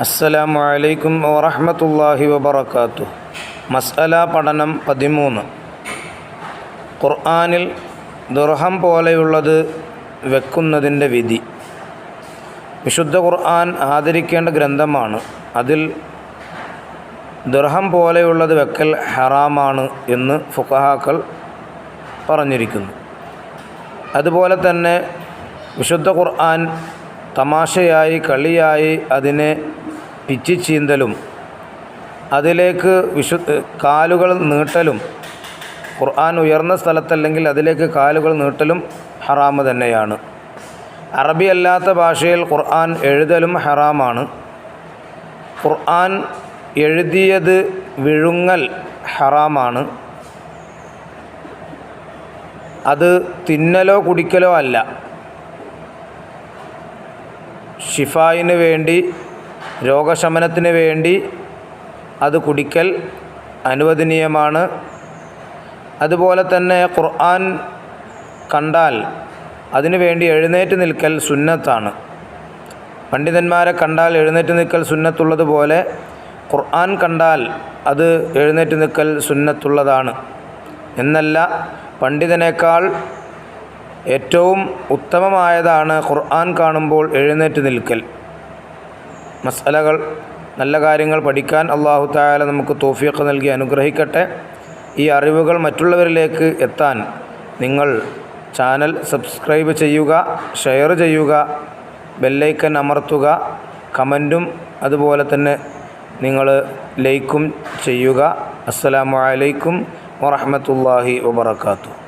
അസ്സലാമു അലൈക്കും വറഹ്മത്തുള്ളാഹി വബർക്കാത്തു മസ്അല പഠനം പതിമൂന്ന്. ഖുർആനിൽ ദുർഹം പോലെയുള്ളത് വെക്കുന്നതിന്റെ വിധി. വിശുദ്ധ ഖുർആൻ ആദരിക്കേണ്ട ഗ്രന്ഥമാണ്. അതിൽ ദുർഹം പോലെയുള്ളത് വെക്കൽ ഹറാമാണ് എന്ന് ഫുഖഹാക്കൾ പറഞ്ഞിരിക്കുന്നു. അതുപോലെ തന്നെ വിശുദ്ധ ഖുർആൻ തമാശയായി കളിയായി അതിനെ പിച്ചിച്ചീന്തലും അതിലേക്ക് വിശു കാലുകൾ നീട്ടലും ഖുർആൻ ഉയർന്ന സ്ഥലത്തല്ലെങ്കിൽ അതിലേക്ക് കാലുകൾ നീട്ടലും ഹറാമ് തന്നെയാണ്. അറബി അല്ലാത്ത ഭാഷയിൽ ഖുർആൻ എഴുതലും ഹറാമാണ്. ഖുർആൻ എഴുതിയത് വിഴുങ്ങൽ ഹറാമാണ്. അത് തിന്നലോ കുടിക്കലോ അല്ല. ഷിഫായിന് വേണ്ടി രോഗശമനത്തിന് വേണ്ടി അത് കുടിക്കൽ അനുവദനീയമാണ്. അതുപോലെ തന്നെ ഖുർആൻ കണ്ടാൽ അതിനു വേണ്ടി എഴുന്നേറ്റ് നിൽക്കൽ സുന്നത്താണ്. പണ്ഡിതന്മാരെ കണ്ടാൽ എഴുന്നേറ്റ് നിൽക്കൽ സുന്നത്തുള്ളതുപോലെ ഖുർആൻ കണ്ടാൽ അത് എഴുന്നേറ്റ് നിൽക്കൽ സുന്നത്തുള്ളതാണ്. എന്നല്ല പണ്ഡിതനേക്കാൾ ഏറ്റവും ഉത്തമമായതാണ് ഖുർആൻ കാണുമ്പോൾ എഴുന്നേറ്റ് നിൽക്കൽ. മസലകൾ നല്ല കാര്യങ്ങൾ പഠിക്കാൻ അള്ളാഹു തായാല നമുക്ക് തോഫിയൊക്കെ നൽകി അനുഗ്രഹിക്കട്ടെ. ഈ അറിവുകൾ മറ്റുള്ളവരിലേക്ക് എത്താൻ നിങ്ങൾ ചാനൽ സബ്സ്ക്രൈബ് ചെയ്യുക ഷെയർ ചെയ്യുക ബെല്ലൈക്കൻ അമർത്തുക കമന്റും അതുപോലെ തന്നെ നിങ്ങൾ ലൈക്കും ചെയ്യുക. അസ്സലാമു അലൈക്കും വറഹമത്തല്ലാഹി വബർക്കാത്തു